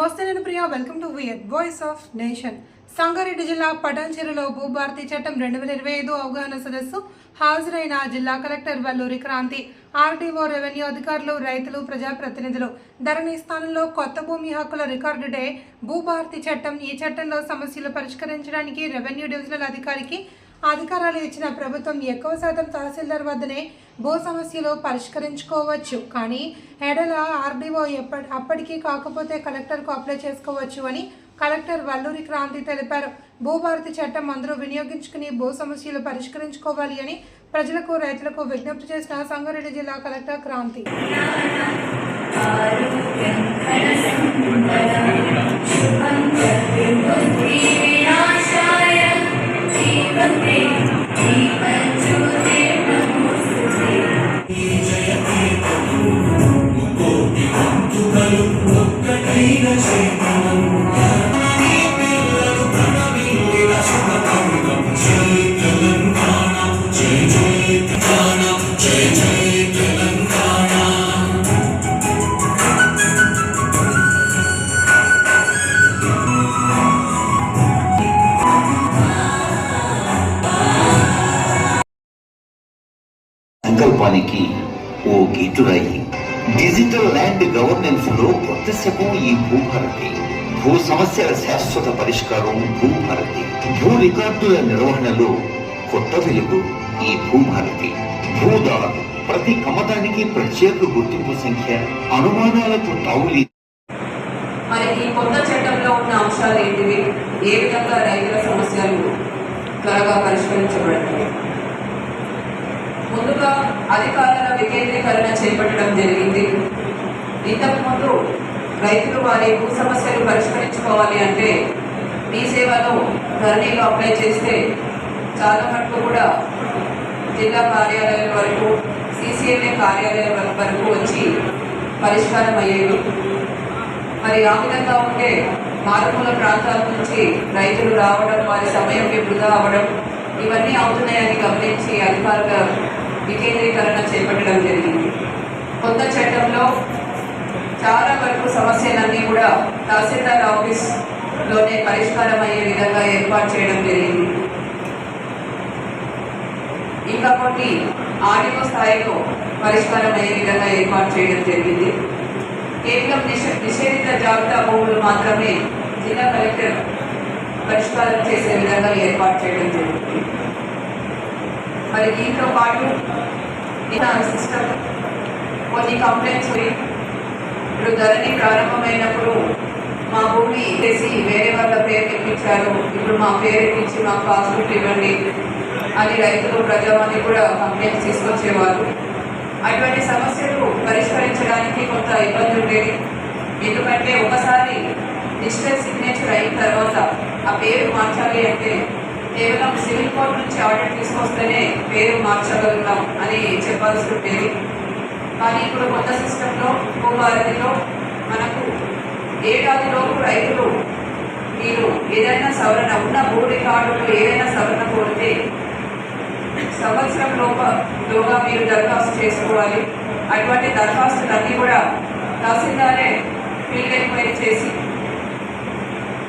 వస్తే నేను Priya. Welcome to we are voice of nation Sangareddy జిల్లా పటాన్చెరులో భూభారతి చట్టం రెండు వేల ఇరవై ఐదు అవగాహన సదస్సు హాజరైన జిల్లా collector Valluri Kranti. RDO revenue అధికారులు రైతులు ప్రజాప్రతినిధులు. ధరణి స్థానంలో కొత్త భూమి హక్కుల రికార్డు డే. భూభారతి చట్టం ఈ చట్టంలో సమస్యలు పరిష్కరించడానికి రెవెన్యూ డివిజనల్ అధికారికి అధికారాలు ఇచ్చిన ప్రభుత్వం ఎక్కువ శాతం తహసీల్దార్ వద్దనే భూ సమస్యలు పరిష్కరించుకోవచ్చు. కానీ ఎడల ఆర్డీఓ ఎప్పటి అప్పటికీ కాకపోతే కలెక్టర్కు అప్లై చేసుకోవచ్చు అని కలెక్టర్ వల్లూరి క్రాంతి తెలిపారు. భూభారతి చట్టం అందరూ వినియోగించుకుని భూ సమస్యలు పరిష్కరించుకోవాలి అని ప్రజలకు రైతులకు విజ్ఞప్తి చేసిన సంగారెడ్డి జిల్లా కలెక్టర్ క్రాంతి. సంకల్పానికి ఓ గీటురాయి. డిజిటల్ ల్యాండ్ గవర్నెన్స్లో కొత్త శకం ఈ భూభారతి. భూ సమస్యల శాశ్వత పరిష్కారం భూభారతి. భూ రికార్డుల నిర్వహణలో కొత్త వెలుగు ఈ భూభారతి. భూదారు ప్రతి కమతానికి ప్రత్యేక గుర్తింపు సంఖ్య అనుమానాలకు తావులి మరి ఈ కొత్త చట్టంలో ఉన్న అంశాలు ఏంటివి? ఏ విధంగా రైతుల సమస్యలు త్వరగా పరిష్కరించబడతాయి? ముందుగా అధికారుల వికేంద్రీకరణ చేపట్టడం జరిగింది. ఇంతకుముందు రైతులు వారి భూ సమస్యలు పరిష్కరించుకోవాలి అంటే మీ సేవలో ధరణిలో అప్లై చేస్తే చాలా మటుకు కూడా జిల్లా కార్యాలయం వరకు సీసీఎంఏ కార్యాలయం వరకు వచ్చి పరిష్కారం అయ్యేవి మరి ఆ విధంగా ఉంటే మారుమూల ప్రాంతాల నుంచి రైతులు రావడం వారి సమయం వృధా అవ్వడం ఇవన్నీ అవుతున్నాయని గమనించి అధికారుల వికేంద్రీకరణ చేపట్టడం జరిగింది. కొత్త చట్టంలో చాలా వరకు సమస్యలన్నీ కూడా తహసీల్దార్ ఆఫీస్లోనే పరిష్కారం అయ్యే విధంగా ఏర్పాటు చేయడం జరిగింది. ఇంకా కొన్ని ఆడియో స్థాయిలో పరిష్కారం అయ్యే విధంగా ఏర్పాటు చేయడం జరిగింది. కేవలం నిష నిషేధిత జాబితా భూములు మాత్రమే జిల్లా కలెక్టర్ పరిష్కారం చేసే విధంగా ఏర్పాటు చేయడం జరుగుతుంది మరి దీంతో పాటు సిస్టమ్ కొన్ని కంప్లైంట్స్ ఇప్పుడు ధరణి ప్రారంభమైనప్పుడు మా భూమి వేసి వేరే వాళ్ళ పేరు ఎక్కించారు ఇప్పుడు మా పేరు ఎక్కించి మాకు పాస్బుక్ ఇవ్వండి. అని రైతులు ప్రజావాణి కూడా కంప్లైంట్స్ తీసుకొచ్చేవారు. అటువంటి సమస్యలు పరిష్కరించడానికి కొంత ఇబ్బంది ఉండేది. ఎందుకంటే ఒకసారి డిజిటల్ సిగ్నేచర్ అయిన తర్వాత ఆ పేరు మార్చాలి అంటే కేవలం సివిల్ కోర్ట్ నుంచి ఆర్డర్ తీసుకొస్తేనే పేరు మార్చగలుగుతాం అని చెప్పాల్సి ఉండేది. కానీ ఇప్పుడు కొత్త సిస్టంలో భూభారతిలో మనకు ఏడాదిలోపు రైతులు మీరు ఏదైనా సవరణ ఉన్న భూ రికార్డులు ఏదైనా సవరణ కోరితే సంవత్సరం లోప లోగా మీరు దరఖాస్తు చేసుకోవాలి. అటువంటి దరఖాస్తులన్నీ కూడా తహసీల్దారే ఫీల్డ్ ఎంక్వైరీ చేసి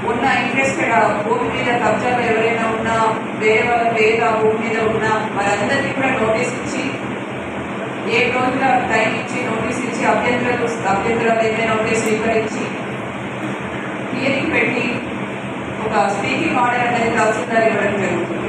ఉన్న ఇంట్రెస్టెడ్ భూమి మీద కబ్జాలు ఎవరైనా ఉన్నా వేరే వాళ్ళ పేరు ఆ భూమి మీద ఉన్నా వారందరికీ కూడా నోటీస్ ఇచ్చి ఏ రోజుల టైం ఇచ్చి నోటీస్ ఇచ్చి అభ్యంతరాలు అభ్యంతరాలు ఏదైనా ఉంటే స్వీకరించి హియరింగ్ పెట్టి ఒక స్పీకింగ్ ఆర్డర్ అనేది తహసీల్దార్ ఇవ్వడం జరుగుతుంది.